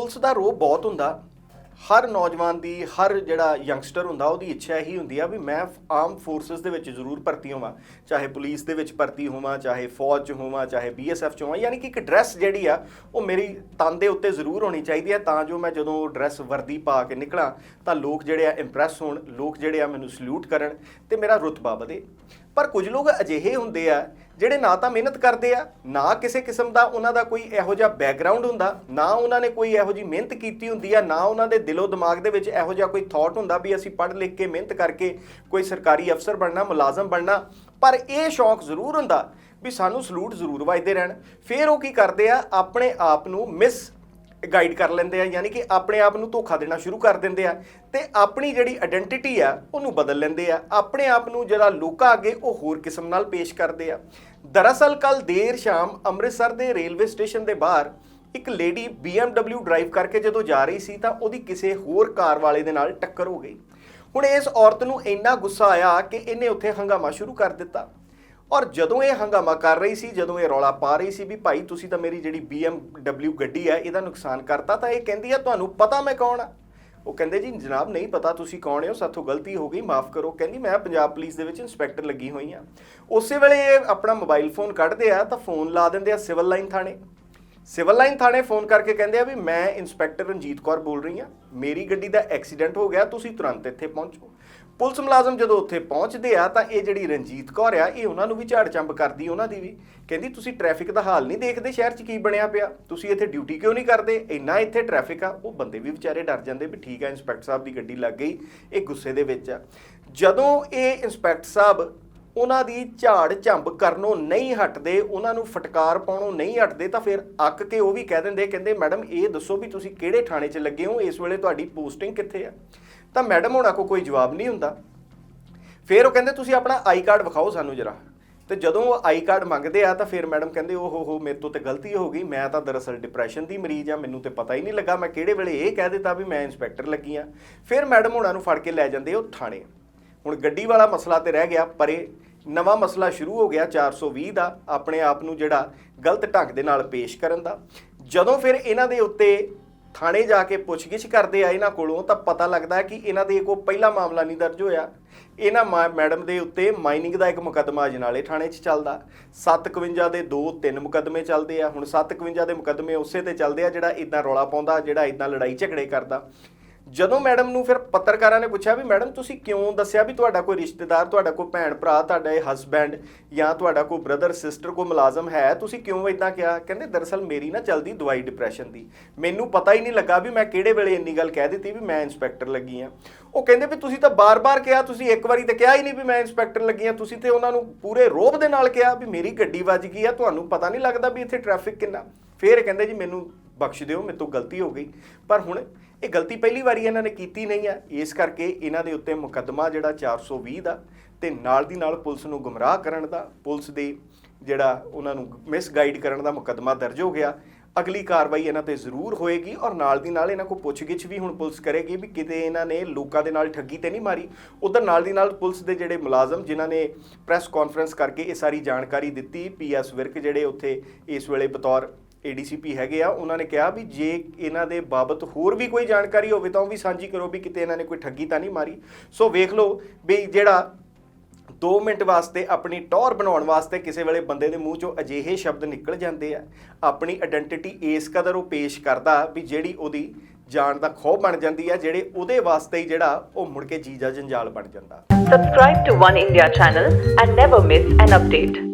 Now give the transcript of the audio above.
Police ਦਾ ਰੋਹ ਬਹੁਤ ਹੁੰਦਾ। ਹਰ ਨੌਜਵਾਨ ਦੀ, ਹਰ ਜਿਹੜਾ ਯੰਗਸਟਰ ਹੁੰਦਾ, ਉਹਦੀ ਇੱਛਾ ਇਹੀ ਹੁੰਦੀ ਆ ਵੀ ਮੈਂ ਆਰਮ ਫੋਰਸਸ ਦੇ ਵਿੱਚ ਜ਼ਰੂਰ ਭਰਤੀ ਹੋਵਾਂ। ਚਾਹੇ ਪੁਲਿਸ ਦੇ ਵਿੱਚ ਭਰਤੀ ਹੋਵਾਂ, ਚਾਹੇ ਫੌਜ 'ਚ ਹੋਵਾਂ, ਚਾਹੇ ਬੀਐਸਐਫ 'ਚ ਹੋਵਾਂ, ਯਾਨੀ ਕਿ ਇੱਕ ਡਰੈਸ ਜਿਹੜੀ ਆ, ਉਹ ਮੇਰੀ ਤਨ ਦੇ ਉੱਤੇ ਜ਼ਰੂਰ ਹੋਣੀ ਚਾਹੀਦੀ ਹੈ ਤਾਂ ਜੋ ਮੈਂ ਜਦੋਂ ਡਰੈਸ ਵਰਦੀ ਪਾ ਕੇ ਨਿਕਲਾਂ, ਤਾਂ ਲੋਕ ਜਿਹੜੇ ਆ ਇੰਪ੍ਰੈਸ ਹੋਣ, ਲੋਕ ਜਿਹੜੇ ਆ ਮੈਨੂੰ ਸਲੂਟ ਕਰਨ, ਤੇ ਮੇਰਾ ਰੁਤਬਾ ਵਧੇ। ਪਰ ਕੁਝ ਲੋਕ ਅਜਿਹੇ ਹੁੰਦੇ ਆ ਜਿਹੜੇ ਨਾ ਤਾਂ ਮਿਹਨਤ ਕਰਦੇ ਆ, ਨਾ ਕਿਸੇ ਕਿਸਮ ਦਾ ਉਹਨਾਂ ਦਾ ਕੋਈ ਇਹੋ ਜਿਹਾ ਬੈਕਗ੍ਰਾਉਂਡ ਹੁੰਦਾ, ਨਾ ਉਹਨਾਂ ਨੇ ਕੋਈ ਇਹੋ ਜਿਹੀ ਮਿਹਨਤ ਕੀਤੀ ਹੁੰਦੀ ਆ, ਨਾ ਉਹਨਾਂ ਦੇ ਦਿਲੋਂ ਦਿਮਾਗ ਦੇ ਵਿੱਚ ਇਹੋ ਜਿਹਾ ਕੋਈ ਥਾਟ ਹੁੰਦਾ ਵੀ ਅਸੀਂ ਪੜ੍ਹ ਲਿਖ ਕੇ ਮਿਹਨਤ ਕਰਕੇ ਕੋਈ ਸਰਕਾਰੀ ਅਫਸਰ ਬਣਨਾ, ਮੁਲਾਜ਼ਮ ਬਣਨਾ। ਪਰ ਇਹ ਸ਼ੌਂਕ ਜ਼ਰੂਰ ਹੁੰਦਾ ਵੀ ਸਾਨੂੰ ਸਲੂਟ ਜ਼ਰੂਰ ਵੱਜਦੇ ਰਹਿਣ। ਫਿਰ ਉਹ ਕੀ ਕਰਦੇ ਆ, ਆਪਣੇ ਆਪ ਨੂੰ ਮਿਸ ਗਾਈਡ ਕਰ ਲੈਂਦੇ ਆ, ਯਾਨੀ ਕਿ ਆਪਣੇ ਆਪ ਨੂੰ ਧੋਖਾ ਦੇਣਾ ਸ਼ੁਰੂ ਕਰ ਦਿੰਦੇ ਆ ਤੇ ਆਪਣੀ ਜਿਹੜੀ ਆਇਡੈਂਟੀਟੀ ਆ, ਉਹਨੂੰ ਬਦਲ ਲੈਂਦੇ ਆ। ਆਪਣੇ ਆਪ ਨੂੰ ਜਿਹੜਾ ਲੋਕਾਂ ਅੱਗੇ ਉਹ ਹੋਰ ਕਿਸਮ ਨਾਲ ਪੇਸ਼ ਕਰਦੇ ਆ। ਦਰਅਸਲ ਕੱਲ ਦੇਰ ਸ਼ਾਮ ਅੰਮ੍ਰਿਤਸਰ ਦੇ ਰੇਲਵੇ ਸਟੇਸ਼ਨ ਦੇ ਬਾਹਰ ਇੱਕ ਲੇਡੀ BMW ਡਰਾਈਵ ਕਰਕੇ ਜਦੋਂ ਜਾ ਰਹੀ ਸੀ ਤਾਂ ਉਹਦੀ ਕਿਸੇ ਹੋਰ ਕਾਰ ਵਾਲੇ ਦੇ ਨਾਲ ਟੱਕਰ ਹੋ ਗਈ। ਹੁਣ ਇਸ ਔਰਤ ਨੂੰ ਇੰਨਾ ਗੁੱਸਾ ਆਇਆ ਕਿ ਇਹਨੇ ਉੱਥੇ ਹੰਗਾਮਾ ਸ਼ੁਰੂ ਕਰ ਦਿੱਤਾ। ਔਰ ਜਦੋਂ ਇਹ ਹੰਗਾਮਾ ਕਰ ਰਹੀ ਸੀ, ਜਦੋਂ ਇਹ ਰੌਲਾ ਪਾ ਰਹੀ ਸੀ ਵੀ ਭਾਈ ਤੁਸੀਂ ਤਾਂ ਮੇਰੀ ਜਿਹੜੀ BMW ਗੱਡੀ ਹੈ, ਇਹਦਾ ਨੁਕਸਾਨ ਕਰਤਾ, ਤਾਂ ਇਹ ਕਹਿੰਦੀ ਆ ਤੁਹਾਨੂੰ ਪਤਾ ਮੈਂ ਕੌਣ ਆ? ਉਹ ਕਹਿੰਦੇ, ਜੀ ਜਨਾਬ ਨਹੀਂ ਪਤਾ ਤੁਸੀਂ ਕੌਣ ਹੋ, ਸਾਥੋਂ ਗਲਤੀ ਹੋ ਗਈ, ਮਾਫ ਕਰੋ। ਕਹਿੰਦੀ, ਮੈਂ ਪੰਜਾਬ ਪੁਲਿਸ ਦੇ ਵਿੱਚ ਇੰਸਪੈਕਟਰ ਲੱਗੀ ਹੋਈ ਆ ਉਸੇ ਵੇਲੇ ਇਹ ਆਪਣਾ ਮੋਬਾਈਲ ਫੋਨ ਕੱਢਦੇ ਆ, ਤਾਂ ਫੋਨ ਲਾ ਦਿੰਦੇ ਆ ਸਿਵਲ ਲਾਈਨ ਥਾਣੇ। ਸਿਵਲ ਲਾਈਨ ਥਾਣੇ ਫੋਨ ਕਰਕੇ ਕਹਿੰਦੇ ਆ ਵੀ ਮੈਂ ਇੰਸਪੈਕਟਰ ਰਣਜੀਤ ਕੌਰ ਬੋਲ ਰਹੀ ਆ ਮੇਰੀ ਗੱਡੀ ਦਾ ਐਕਸੀਡੈਂਟ ਹੋ ਗਿਆ, ਤੁਸੀਂ ਤੁਰੰਤ ਇੱਥੇ ਪਹੁੰਚੋ। ਪੁਲਿਸ ਮੁਲਾਜ਼ਮ ਜਦੋਂ ਉੱਥੇ ਪਹੁੰਚਦੇ ਆ ਤਾਂ ਇਹ ਜਿਹੜੀ ਰਣਜੀਤ ਕੌਰ ਆ, ਇਹ ਉਹਨਾਂ ਨੂੰ ਵੀ ਝਾੜ ਚੰਬ ਕਰਦੀ, ਉਹਨਾਂ ਦੀ ਵੀ। ਕਹਿੰਦੀ, ਤੁਸੀਂ ਟ੍ਰੈਫਿਕ ਦਾ ਹਾਲ ਨਹੀਂ ਦੇਖਦੇ, ਸ਼ਹਿਰ 'ਚ ਕੀ ਬਣਿਆ ਪਿਆ? ਤੁਸੀਂ ਇੱਥੇ ਡਿਊਟੀ ਕਿਉਂ ਨਹੀਂ ਕਰਦੇ? ਇੰਨਾ ਇੱਥੇ ਟ੍ਰੈਫਿਕ ਆ। ਉਹ ਬੰਦੇ ਵੀ ਵਿਚਾਰੇ ਡਰ ਜਾਂਦੇ ਵੀ ਠੀਕ ਆ ਇੰਸਪੈਕਟਰ ਸਾਹਿਬ ਦੀ ਗੱਡੀ ਲੱਗ ਗਈ, ਇਹ ਗੁੱਸੇ ਦੇ ਵਿੱਚ ਆ। ਜਦੋਂ ਇਹ ਇੰਸਪੈਕਟਰ ਸਾਹਿਬ ਉਹਨਾਂ ਦੀ ਝਾੜ ਝੰਬ ਕਰਨੋਂ ਨਹੀਂ ਹਟਦੇ, ਉਹਨਾਂ ਨੂੰ ਫਟਕਾਰ ਪਾਉਣੋਂ ਨਹੀਂ ਹਟਦੇ, ਤਾਂ ਫਿਰ ਅੱਕ ਕੇ ਉਹ ਵੀ ਕਹਿ ਦਿੰਦੇ, ਕਹਿੰਦੇ, ਮੈਡਮ, ਇਹ ਦੱਸੋ ਵੀ ਤੁਸੀਂ ਕਿਹੜੇ ਥਾਣੇ 'ਚ ਲੱਗੇ ਹੋ? ਇਸ ਵੇਲੇ ਤੁਹਾਡੀ ਪੋਸਟਿੰਗ ਕਿੱਥੇ ਆ? ਤਾਂ ਮੈਡਮ ਹੋਣਾ ਕੋ ਕੋਈ ਜਵਾਬ ਨਹੀਂ ਹੁੰਦਾ। ਫਿਰ ਉਹ ਕਹਿੰਦੇ, ਤੁਸੀਂ ਆਪਣਾ ਆਈ ਕਾਰਡ ਵਿਖਾਓ ਸਾਨੂੰ ਜਰਾ। ਤੇ ਜਦੋਂ ਉਹ ਆਈ ਕਾਰਡ ਮੰਗਦੇ ਆ, ਤਾਂ ਫਿਰ ਮੈਡਮ ਕਹਿੰਦੇ ਓ ਹੋ ਹੋ, ਮੇਰੇ ਤੋਂ ਤੇ ਗਲਤੀ ਹੋ ਗਈ। ਮੈਂ ਤਾਂ ਦਰਅਸਲ ਡਿਪਰੈਸ਼ਨ ਦੀ ਮਰੀਜ਼ ਆ, ਮੈਨੂੰ ਤੇ ਪਤਾ ਹੀ ਨਹੀਂ ਲੱਗਾ। ਮੈਂ ਕਿਹੜੇ ਵੇਲੇ ਇਹ ਕਹਿ ਦਿੱਤਾ ਵੀ ਮੈਂ ਇੰਸਪੈਕਟਰ ਲੱਗੀ ਆ? ਫਿਰ ਮੈਡਮ ਹੋਣਾ ਨੂੰ ਫੜ ਕੇ ਲੈ ਜਾਂਦੇ ਉਹ ਥਾਣੇ। ਹੁਣ ਗੱਡੀ ਵਾਲਾ ਮਸਲਾ ਤੇ ਰਹਿ ਗਿਆ, ਪਰੇ। ਨਵਾਂ ਮਸਲਾ ਸ਼ੁਰੂ ਹੋ ਗਿਆ 420 ਦਾ, ਆਪਣੇ ਆਪ ਨੂੰ ਜਿਹੜਾ ਗਲਤ ਢੰਗ ਦੇ ਨਾਲ ਪੇਸ਼ ਕਰਨ ਦਾ। ਜਦੋਂ ਫਿਰ ਇਹਨਾਂ ਦੇ ਉੱਤੇ ਥਾਣੇ ਜਾ ਕੇ ਪੁੱਛਗਿੱਛ ਕਰਦੇ ਆ ਇਹਨਾਂ ਕੋਲੋਂ, ਤਾਂ ਪਤਾ ਲੱਗਦਾ ਕਿ ਇਹਨਾਂ ਦੇ ਕੋਈ ਪਹਿਲਾ ਮਾਮਲਾ ਨਹੀਂ ਦਰਜ ਹੋਇਆ। ਇਹਨਾਂ ਮਾ- ਮੈਡਮ ਦੇ ਉੱਤੇ ਮਾਈਨਿੰਗ ਦਾ ਇੱਕ ਮੁਕੱਦਮਾ ਅਜਨਾਲੇ ਥਾਣੇ 'ਚ ਚੱਲਦਾ। 751 ਦੇ 2 3 ਮੁਕੱਦਮੇ ਚੱਲਦੇ ਆ। ਹੁਣ 751 ਦੇ ਮੁਕੱਦਮੇ ਉਸੇ ਤੇ ਚੱਲਦੇ ਆ ਜਿਹੜਾ ਇਦਾਂ ਰੌਲਾ ਪਾਉਂਦਾ, ਜਿਹੜਾ ਇਦਾਂ ਲੜਾਈ ਝਗੜੇ ਕਰਦਾ। ਜਦੋਂ ਮੈਡਮ ਨੂੰ ਫਿਰ ਪੱਤਰਕਾਰਾਂ ਨੇ ਪੁੱਛਿਆ ਵੀ ਮੈਡਮ ਤੁਸੀਂ ਕਿਉਂ ਦੱਸਿਆ ਵੀ ਤੁਹਾਡਾ ਕੋਈ ਰਿਸ਼ਤੇਦਾਰ, ਤੁਹਾਡਾ ਕੋਈ ਭੈਣ ਭਰਾ, ਤੁਹਾਡਾ ਇਹ ਹਸਬੈਂਡ ਜਾਂ ਤੁਹਾਡਾ ਕੋਈ ਬ੍ਰਦਰ ਸਿਸਟਰ ਕੋਈ ਮੁਲਾਜ਼ਮ ਹੈ, ਤੁਸੀਂ ਕਿਉਂ ਇਦਾਂ ਕਿਹਾ? ਕਹਿੰਦੇ ਦਰਅਸਲ ਮੇਰੀ ਨਾ ਚਲਦੀ ਦਵਾਈ ਡਿਪਰੈਸ਼ਨ ਦੀ। ਮੈਨੂੰ ਪਤਾ ਹੀ ਨਹੀਂ ਲੱਗਾ ਵੀ ਮੈਂ ਕਿਹੜੇ ਵੇਲੇ ਇੰਨੀ ਗੱਲ ਕਹਿ ਦਿੱਤੀ ਵੀ ਮੈਂ ਇੰਸਪੈਕਟਰ ਲੱਗੀ ਆ ਉਹ ਕਹਿੰਦੇ ਵੀ ਤੁਸੀਂ ਤਾਂ ਬਾਰ-ਬਾਰ ਕਿਹਾ, ਤੁਸੀਂ ਇੱਕ ਵਾਰੀ ਤਾਂ ਕਿਹਾ ਹੀ ਨਹੀਂ ਵੀ ਮੈਂ ਇੰਸਪੈਕਟਰ ਲੱਗੀ ਆ ਤੁਸੀਂ ਤੇ ਉਹਨਾਂ ਨੂੰ ਪੂਰੇ ਰੋਬ ਦੇ ਨਾਲ ਕਿਹਾ ਵੀ ਮੇਰੀ ਗੱਡੀ ਵੱਜ ਗਈ ਆ, ਤੁਹਾਨੂੰ ਪਤਾ ਨਹੀਂ ਲੱਗਦਾ ਵੀ ਇੱਥੇ ਟ੍ਰੈਫਿਕ ਕਿੰਨਾ। ਫਿਰ ਕਹਿੰਦੇ ਜੀ ਮੈਨੂੰ ਬਖਸ਼ ਦਿਓ, ਮੇਰੇ ਤੋਂ ਗਲਤੀ ਹੋ ਗਈ। ਪਰ ਹੁਣ ਇਹ ਗਲਤੀ ਪਹਿਲੀ ਵਾਰੀ ਇਹਨਾਂ ਨੇ ਕੀਤੀ ਨਹੀਂ ਆ। ਇਸ ਕਰਕੇ ਇਹਨਾਂ ਦੇ ਉੱਤੇ ਮੁਕੱਦਮਾ ਜਿਹੜਾ 420 ਦਾ ਤੇ ਨਾਲ ਦੀ ਨਾਲ ਪੁਲਿਸ ਨੂੰ ਗੁੰਮਰਾਹ ਕਰਨ ਦਾ, ਪੁਲਿਸ ਦੇ ਜਿਹੜਾ ਉਹਨਾਂ ਨੂੰ ਮਿਸਗਾਈਡ ਕਰਨ ਦਾ ਮੁਕੱਦਮਾ ਦਰਜ ਹੋ ਗਿਆ। ਅਗਲੀ ਕਾਰਵਾਈ ਇਹਨਾਂ ਤੇ ਜ਼ਰੂਰ ਹੋਏਗੀ ਔਰ ਨਾਲ ਦੀ ਨਾਲ ਇਹਨਾਂ ਕੋ ਪੁੱਛਗਿੱਛ ਵੀ ਹੁਣ ਪੁਲਿਸ ਕਰੇਗੀ ਵੀ ਕਿਤੇ ਇਹਨਾਂ ਨੇ ਲੋਕਾਂ ਦੇ ਨਾਲ ਠੱਗੀ ਤੇ ਨਹੀਂ ਮਾਰੀ। ਉਧਰ ਨਾਲ ਦੀ ਨਾਲ ਪੁਲਿਸ ਦੇ ਜਿਹੜੇ ਮੁਲਾਜ਼ਮ ਜਿਨ੍ਹਾਂ ਨੇ ਪ੍ਰੈਸ ਕਾਨਫਰੰਸ ਕਰਕੇ ਇਹ ਸਾਰੀ ਜਾਣਕਾਰੀ ਦਿੱਤੀ ਪੀਐਸ ਵਿਰਕ ਜਿਹੜੇ ਉੱਥੇ ਇਸ ਵੇਲੇ ਬਤੌਰ ਏਡੀਸੀਪੀ ਹੈਗੇ ਆ, ਉਹਨਾਂ ਨੇ ਕਿਹਾ ਵੀ ਜੇ ਇਹਨਾਂ ਦੇ ਬਾਬਤ ਹੋਰ ਵੀ ਕੋਈ ਜਾਣਕਾਰੀ ਹੋਵੇ ਤਾਂ ਉਹ ਵੀ ਸਾਂਝੀ ਕਰੋ ਵੀ ਕਿਤੇ ਇਹਨਾਂ ਨੇ ਕੋਈ ਠੱਗੀ ਤਾਂ ਨਹੀਂ ਮਾਰੀ ਸੋ ਵੇਖ ਲਓ ਵੀ ਜਿਹੜਾ 2 ਮਿੰਟ ਵਾਸਤੇ ਆਪਣੀ ਟੌਰ ਬਣਾਉਣ ਵਾਸਤੇ ਕਿਸੇ ਵੇਲੇ ਬੰਦੇ ਦੇ ਮੂੰਹ ਚੋਂ ਅਜਿਹੇ ਸ਼ਬਦ ਨਿਕਲ ਜਾਂਦੇ ਆ, ਆਪਣੀ ਆਇਡੈਂਟੀਟੀ ਇਸ ਕਦਰ ਉਹ ਪੇਸ਼ ਕਰਦਾ ਵੀ ਜਿਹੜੀ ਉਹਦੀ ਜਾਣ ਦਾ ਖੋਹ ਬਣ ਜਾਂਦੀ ਆ, ਜਿਹੜੇ ਉਹਦੇ ਵਾਸਤੇ ਹੀ ਜਿਹੜਾ ਉਹ ਮੁੜ ਕੇ ਜੀਜਾ ਜੰਜਾਲ ਬਣ ਜਾਂਦਾ subscribe to One India channel and never miss an update.